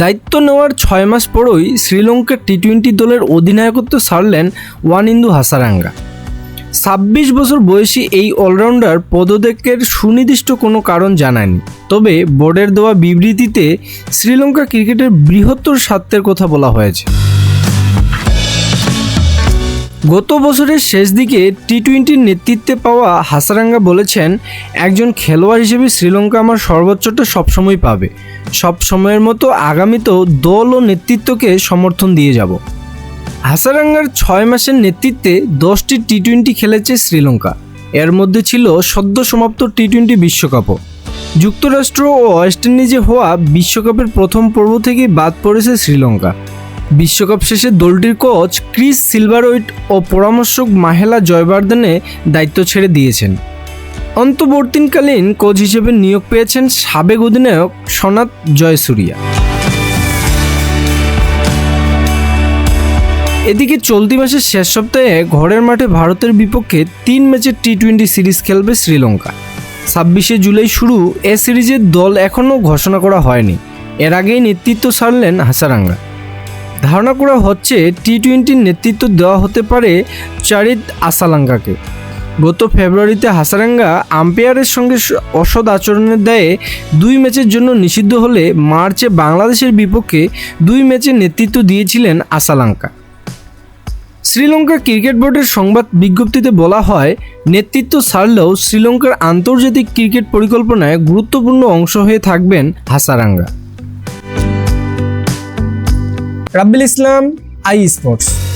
দায়িত্ব নেওয়ার ছয় মাস পরই শ্রীলঙ্কার টি টোয়েন্টি দলের অধিনায়কত্ব সারলেন ওয়ানিন্দু হাসারাঙ্গা। ছাব্বিশ বছর বয়সী এই অলরাউন্ডার পদত্যাগের সুনির্দিষ্ট কোনো কারণ জানায়নি। তবে বোর্ডের দেওয়া বিবৃতিতে শ্রীলঙ্কা ক্রিকেটের বৃহত্তর স্বার্থের কথা বলা হয়েছে। গত বছরের শেষ দিকে টি টোয়েন্টির নেতৃত্বে পাওয়া হাসারাঙ্গা বলেছেন, একজন খেলোয়াড় হিসেবে শ্রীলঙ্কা আমার সর্বোচ্চটা সবসময় পাবে। সব সময়ের মতো আগামীতেও দল ও নেতৃত্বকে সমর্থন দিয়ে যাব। হাসারাঙ্গার ছয় মাসের নেতৃত্বে দশটি টি টোয়েন্টি খেলেছে শ্রীলঙ্কা। এর মধ্যে ছিল সদ্য সমাপ্ত টি টোয়েন্টি বিশ্বকাপও। যুক্তরাষ্ট্র ও ওয়েস্ট ইন্ডিজে হওয়া বিশ্বকাপের প্রথম পর্ব থেকে বাদ পড়েছে শ্রীলঙ্কা। বিশ্বকাপ শেষে দলটির কোচ ক্রিস সিলভারওয়েট ও পরামর্শক মাহেলা জয়বর্ধনে দায়িত্ব ছেড়ে দিয়েছেন। অন্তর্বর্তীকালীন কোচ হিসেবে নিয়োগ পেয়েছেন সাবেক অধিনায়ক সনাত জয়সুরিয়া। এদিকে চলতি মাসের শেষ সপ্তাহে ঘরের মাঠে ভারতের বিপক্ষে তিন ম্যাচের টি টোয়েন্টি সিরিজ খেলবে শ্রীলঙ্কা। ছাব্বিশে জুলাই শুরু এ সিরিজের দল এখনও ঘোষণা করা হয়নি। এর আগেই নেতৃত্ব সারলেন হাসারাঙ্গা। ধারণা করা হচ্ছে টি টোয়েন্টির নেতৃত্ব দেওয়া হতে পারে চারিদ আসালাঙ্গাকে গত ফেব্রুয়ারিতে হাসারাঙ্গা আম্পায়ারের সঙ্গে অসৎ আচরণের দায়ে দুই ম্যাচের জন্য নিষিদ্ধ হলে মার্চে বাংলাদেশের বিপক্ষে দুই ম্যাচে নেতৃত্ব দিয়েছিলেন আসালাঙ্কা শ্রীলঙ্কা ক্রিকেট বোর্ডের সংবাদ বিজ্ঞপ্তিতে বলা হয়, নেতৃত্ব ছাড়লেও শ্রীলঙ্কার আন্তর্জাতিক ক্রিকেট পরিকল্পনায় গুরুত্বপূর্ণ অংশ হয়ে থাকবেন হাসারাঙ্গা। রাব্বিল ইসলাম, আই স্পোর্টস।